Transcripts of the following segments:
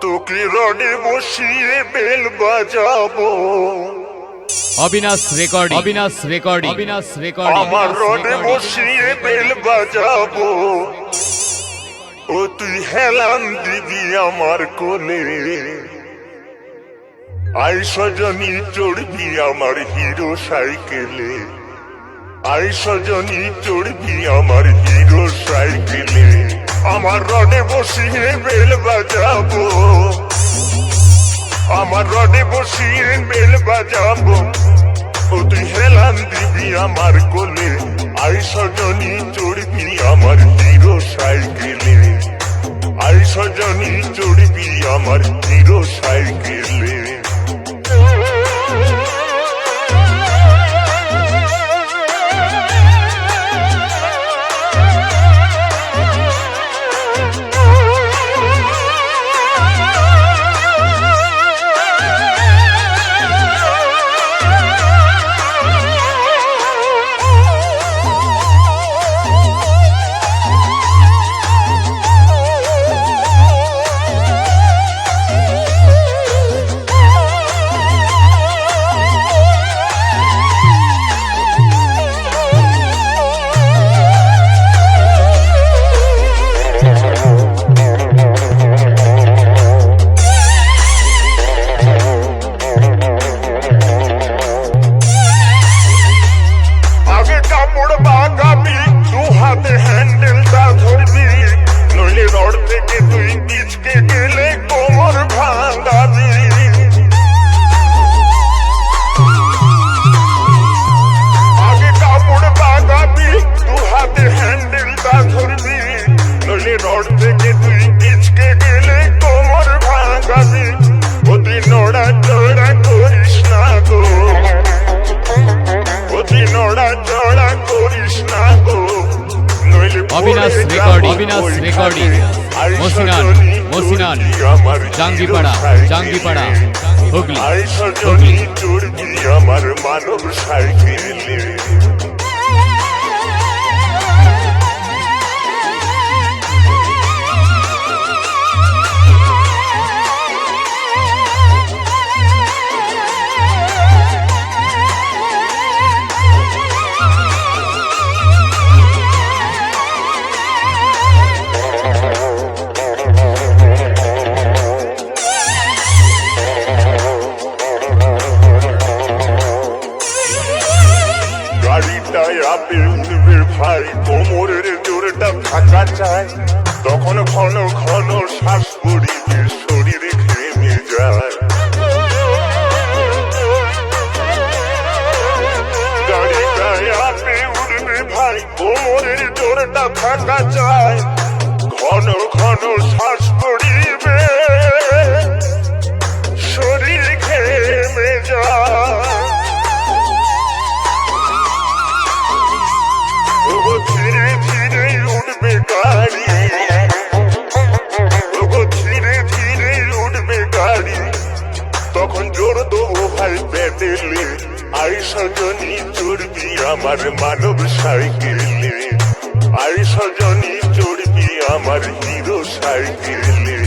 তোকে রডে বসিয়ে বেল বাজাবো। Abinash recording. Abinash recording. Abinash recording. আমার রডে বসিয়ে বেল বাজাবো। ও তুই হেলান দিবি আমার কোলে। আইসজনী চড়বি আমার হিরো সাইকেলে। আইসজনী চড়বি আমার হিরো সাইকেলে। আমার রডে বসিয়ে বেল বাজাবো। আমার রডে বসিয়ে বেল বাজাবো। ও তুই হেলান দিবি আমার কোলে আই সজনী চড়বি আমার হিরো সাইকেলে আই সজনী চড়বি আমার হিরো সাইকেলে অবিনাশ। রেকর্ডিং। মসিনান, মসিনান, জাঙ্গিপাড়া জাঙ্গিপাড়া হুগলি হুগলি আমার মানব সাইকেলে ভাই কোমরের জোরটা থাকা চাই তখন ঘন ঘন শ্বাস পড়িবে শরীরে ঘেমে যায়। আপে উঠবে ভাই কোমরের জোরটা থাকা চায়। ঘন ঘন শ্বাস সজনী চড়বি আমার মানব সাইকেলে। আই সজনী চড়বি আমার হিরো সাইকেলে।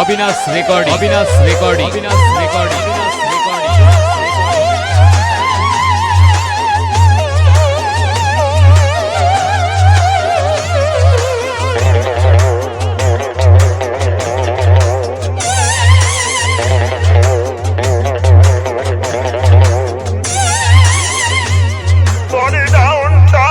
Abinash recording. Abinash recording. Abinash recording. Abinash recording পরে ডাউনটা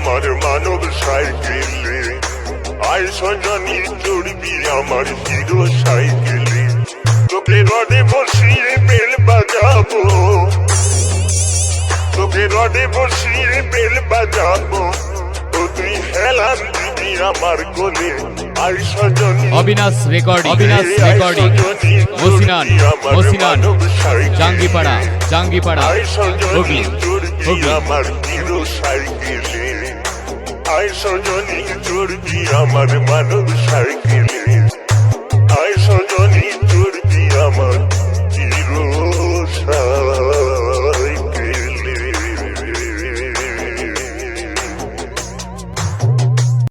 আমার মানব সাইকেলে। আই সজনী চড়বি আমার হিরো সাইকেলে। তোকে রডে বসিয়ে বেল বাজাবো। তোকে রডে বসিয়ে বেল বাজাবো। অবিনাশ রেকর্ডিং। অবিনাশ রেকর্ডিং। মসিনান মসিনান জাঙ্গিপাড়া জাঙ্গিপাড়া হুগলি হুগলি আই সজনী চড়বি আমার মানব সাইকেলে